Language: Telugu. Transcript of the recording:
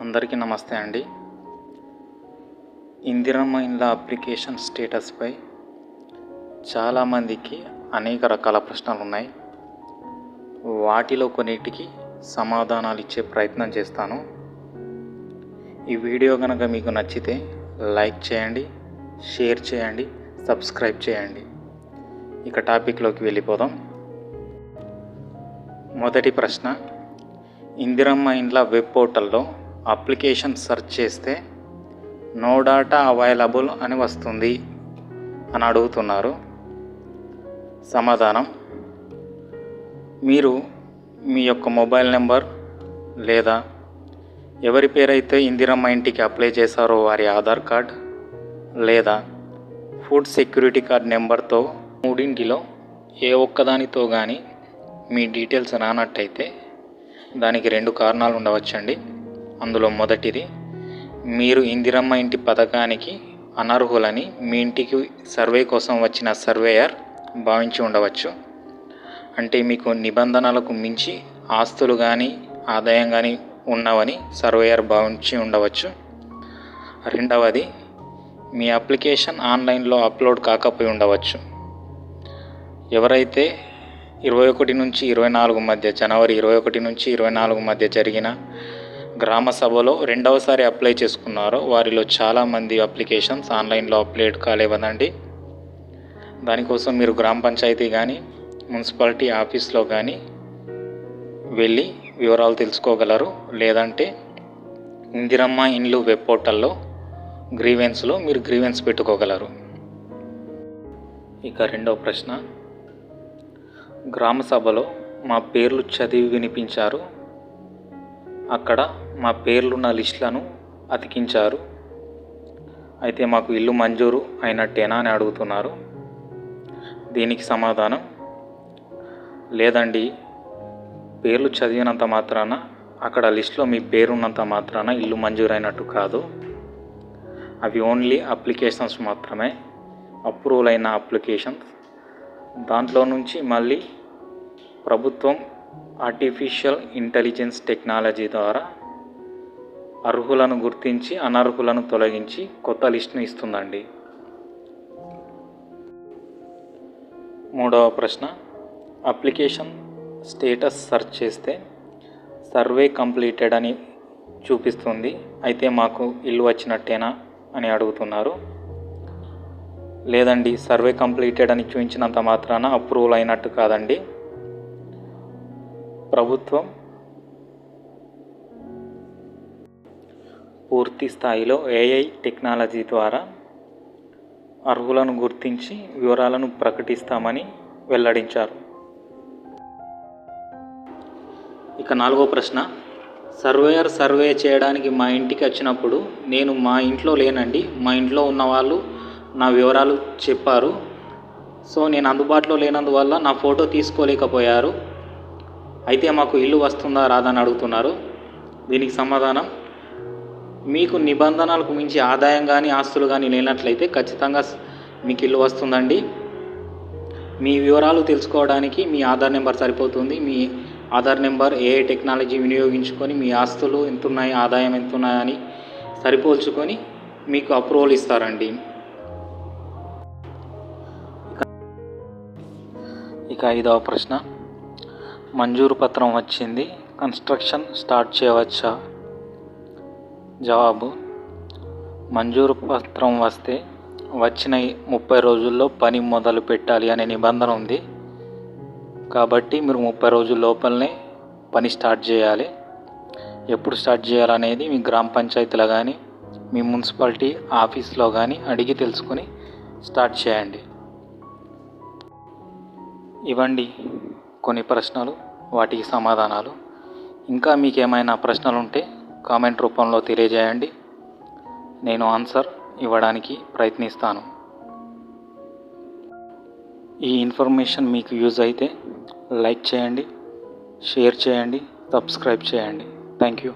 అందరికీ నమస్తే అండి. ఇందిరమ్మ ఇండ్ల అప్లికేషన్ స్టేటస్పై చాలామందికి అనేక రకాల ప్రశ్నలు ఉన్నాయి. వాటిలో కొన్నిటికి సమాధానాలు ఇచ్చే ప్రయత్నం చేస్తాను. ఈ వీడియో కనుక మీకు నచ్చితే లైక్ చేయండి షేర్ చేయండి సబ్స్క్రైబ్ చేయండి. ఇక టాపిక్లోకి వెళ్ళిపోదాం. మొదటి ప్రశ్న ఇందిరమ్మ ఇండ్ల వెబ్ పోర్టల్లో అప్లికేషన్ సెర్చ్ చేస్తే నో డాటా అవైలబుల్ అని వస్తుంది అని అడుగుతున్నారు. సమాధానం మీరు మీ యొక్క మొబైల్ నెంబర్ లేదా ఎవరి పేరైతే ఇందిరమ్మ ఇంటికి అప్లై చేశారో వారి ఆధార్ కార్డ్ లేదా ఫుడ్ సెక్యూరిటీ కార్డ్ నెంబర్తో మూడింటిలో ఏ ఒక్కదానితో కానీ మీ డీటెయిల్స్ రానట్టయితే దానికి రెండు కారణాలు ఉండవచ్చండి. అందులో మొదటిది మీరు ఇందిరమ్మ ఇంటి పథకానికి అనర్హులని మీ ఇంటికి సర్వే కోసం వచ్చిన సర్వేయర్ భావించి ఉండవచ్చు. అంటే మీకు నిబంధనలకు మించి ఆస్తులు కానీ ఆదాయం కానీ ఉన్నవని సర్వేయర్ భావించి ఉండవచ్చు. రెండవది మీ అప్లికేషన్ ఆన్లైన్లో అప్లోడ్ కాకపోయి ఉండవచ్చు. ఎవరైతే ఇరవై ఒకటి నుంచి ఇరవై నాలుగు మధ్య జనవరి ఇరవై ఒకటి నుంచి ఇరవై నాలుగు మధ్య జరిగిన గ్రామ సభలో రెండవసారి అప్లై చేసుకున్నారో. వారిలో చాలామంది అప్లికేషన్స్ ఆన్లైన్లో అప్లోడ్ కాలేవదండి దానికోసం మీరు గ్రామ పంచాయతీ కానీ మున్సిపాలిటీ ఆఫీస్లో కానీ వెళ్ళి వివరాలు తెలుసుకోగలరు. లేదంటే ఇందిరమ్మ ఇండ్లు వెబ్ పోర్టల్లో గ్రీవెన్స్లో మీరు గ్రీవెన్స్ పెట్టుకోగలరు. ఇక రెండవ ప్రశ్న. గ్రామ సభలో మా పేర్లు చదివి వినిపించారు. అక్కడ మా పేర్లున్న లిస్టులను అతికించారు. అయితే మాకు ఇల్లు మంజూరు అయినట్టేనా అని అడుగుతున్నారు. దీనికి సమాధానం లేదండి పేర్లు చదివినంత మాత్రాన అక్కడ లిస్టులో మీ పేరు ఉన్నంత మాత్రాన ఇల్లు మంజూరైనట్టు కాదు. అవి ఓన్లీ అప్లికేషన్స్ మాత్రమే అప్రూవల్ అయిన అప్లికేషన్స్. దాంట్లో నుంచి మళ్ళీ ప్రభుత్వం ఆర్టిఫిషియల్ ఇంటెలిజెన్స్ టెక్నాలజీ ద్వారా అర్హులను గుర్తించి అనర్హులను తొలగించి కొత్త లిస్ట్ను ఇస్తుందండి. మూడవ ప్రశ్న. అప్లికేషన్ స్టేటస్ సెర్చ్ చేస్తే సర్వే కంప్లీటెడ్ అని చూపిస్తుంది. అయితే మాకు ఇల్లు వచ్చినట్టేనా అని అడుగుతున్నారు. లేదండి సర్వే కంప్లీటెడ్ అని చూపించినంత మాత్రాన అప్రూవల్ అయినట్టు కాదండి. ప్రభుత్వం పూర్తి స్థాయిలో ఏఐ టెక్నాలజీ ద్వారా అర్హులను గుర్తించి వివరాలను ప్రకటిస్తామని వెల్లడించారు. ఇక నాలుగో ప్రశ్న. సర్వేయర్ సర్వే చేయడానికి మా ఇంటికి వచ్చినప్పుడు నేను మా ఇంట్లో లేనండి మా ఇంట్లో ఉన్న వాళ్ళు నా వివరాలు చెప్పారు. సో నేను అందుబాటులో లేనందువల్ల నా ఫోటో తీసుకోలేకపోయారు. అయితే మాకు ఇల్లు వస్తుందా రాదా అని అడుగుతున్నారు. దీనికి సమాధానం మీకు నిబంధనలకు మించి ఆదాయం కానీ ఆస్తులు కానీ లేనట్లయితే ఖచ్చితంగా మీకు ఇల్లు వస్తుందండి. మీ వివరాలు తెలుసుకోవడానికి మీ ఆధార్ నెంబర్ సరిపోతుంది. మీ ఆధార్ నెంబర్ ఏ టెక్నాలజీ వినియోగించుకొని మీ ఆస్తులు ఎంత ఉన్నాయి ఆదాయం ఎంత ఉన్నాయని సరిపోల్చుకొని మీకు అప్రూవల్ ఇస్తారండి. ఇక ఐదవ ప్రశ్న. మంజూరు పత్రం వచ్చింది. కన్స్ట్రక్షన్ స్టార్ట్ చేయవచ్చా? జవాబు మంజూరు పత్రం వస్తే వచ్చిన ముప్పై రోజుల్లో పని మొదలు పెట్టాలి అనే నిబంధన ఉంది. కాబట్టి మీరు ముప్పై రోజుల లోపలనే పని స్టార్ట్ చేయాలి. ఎప్పుడు స్టార్ట్ చేయాలనేది మీ గ్రామ పంచాయతీలో కానీ మీ మున్సిపాలిటీ ఆఫీస్లో కానీ అడిగి తెలుసుకొని స్టార్ట్ చేయండి. ఇవ్వండి. కొన్ని ప్రశ్నలు వాటికి సమాధానాలు. ఇంకా మీకు ఏమైనా ప్రశ్నలు ఉంటే కామెంట్ రూపంలో తెలియజేయండి. నేను ఆన్సర్ ఇవ్వడానికి ప్రయత్నిస్తాను. ఈ ఇన్ఫర్మేషన్ మీకు యూజ్ అయితే లైక్ చేయండి షేర్ చేయండి సబ్స్క్రైబ్ చేయండి. Thank you.